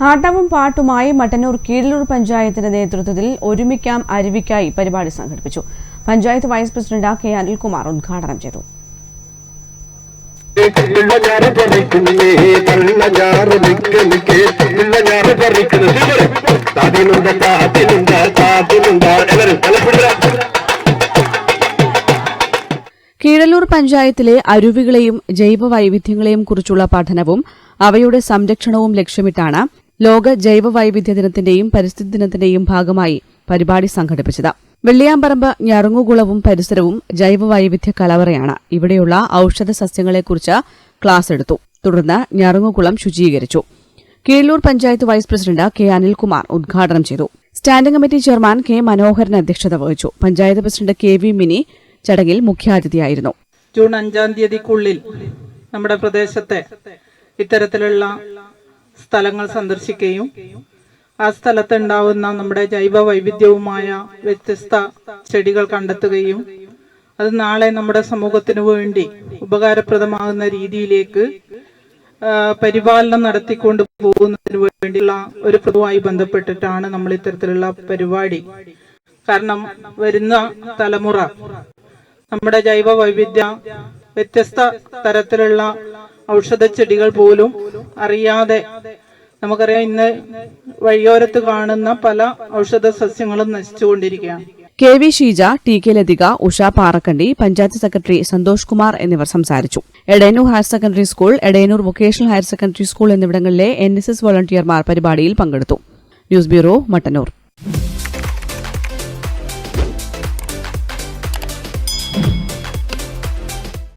ആട്ടവും പാട്ടുമായി മട്ടന്നൂർ കീഴലൂർ പഞ്ചായത്തിന്റെ നേതൃത്വത്തിൽ ഒരുമിക്കാം അരുവിക്കായി പരിപാടി സംഘടിപ്പിച്ചു. Panchayat vice president K Anilkumar ഉദ്ഘാടനം ചെയ്തു. കീഴലൂർ പഞ്ചായത്തിലെ അരുവികളെയും ജൈവ വൈവിധ്യങ്ങളെയും കുറിച്ചുള്ള പഠനവും അവയുടെ സംരക്ഷണവും ലക്ഷ്യമിട്ടാണ് ലോക ജൈവ വൈവിധ്യ ദിനത്തിന്റെയും പരിസ്ഥിതി ദിനത്തിന്റെയും ഭാഗമായി പരിപാടി സംഘടിപ്പിച്ചത്. വെള്ളിയാമ്പറമ്പ് ഞറുങ്ങുകുളവും പരിസരവും ജൈവ വൈവിധ്യ കലവറയാണ്. ഇവിടെയുള്ള ഔഷധ സസ്യങ്ങളെക്കുറിച്ച് ക്ലാസ് എടുത്തു. തുടർന്ന് Njarungukulam ശുചീകരിച്ചു. Keezhur panchayat vice president K Anilkumar ഉദ്ഘാടനം ചെയ്തു. Standing committee chairman K Manoharan അധ്യക്ഷത വഹിച്ചു. Panchayat president K V Mini ചടങ്ങിൽ മുഖ്യാതിഥിയായിരുന്നു. ജൂൺ അഞ്ചാം തീയതിക്കുള്ളിൽ നമ്മുടെ പ്രദേശത്തെ ഇത്തരത്തിലുള്ള സ്ഥലങ്ങൾ സന്ദർശിക്കുകയും ആ സ്ഥലത്ത് ഉണ്ടാവുന്ന നമ്മുടെ ജൈവ വൈവിധ്യവുമായ വ്യത്യസ്ത ചെടികൾ കണ്ടെത്തുകയും അത് നാളെ നമ്മുടെ സമൂഹത്തിനു വേണ്ടി ഉപകാരപ്രദമാകുന്ന രീതിയിലേക്ക് പരിപാലനം നടത്തിക്കൊണ്ട് പോകുന്നതിന് വേണ്ടിയുള്ള ഒരു പൊതുവായി ബന്ധപ്പെട്ടിട്ടാണ് നമ്മൾ ഇത്തരത്തിലുള്ള പരിപാടി. കാരണം വരുന്ന തലമുറ നമ്മുടെ ജൈവ വൈവിധ്യ വ്യത്യസ്ത തരത്തിലുള്ള ഔഷധ ചെടികൾ പോലും അറിയാതെ നമുക്കറിയാം ഇന്ന് വഴിയോരത്ത് കാണുന്ന പല ഔഷധ സസ്യങ്ങളും നശിച്ചുകൊണ്ടിരിക്കുകയാണ്. K V Sheeja T K Lathika Usha Parakkandi panchayat secretary Santhosh Kumar എന്നിവർ സംസാരിച്ചു. Edayannur higher secondary school Edayannur vocational higher secondary school എന്നിവിടങ്ങളിലെ എൻ എസ് എസ് വോളണ്ടിയർമാർ പരിപാടിയിൽ പങ്കെടുത്തു. News bureau Mattannur.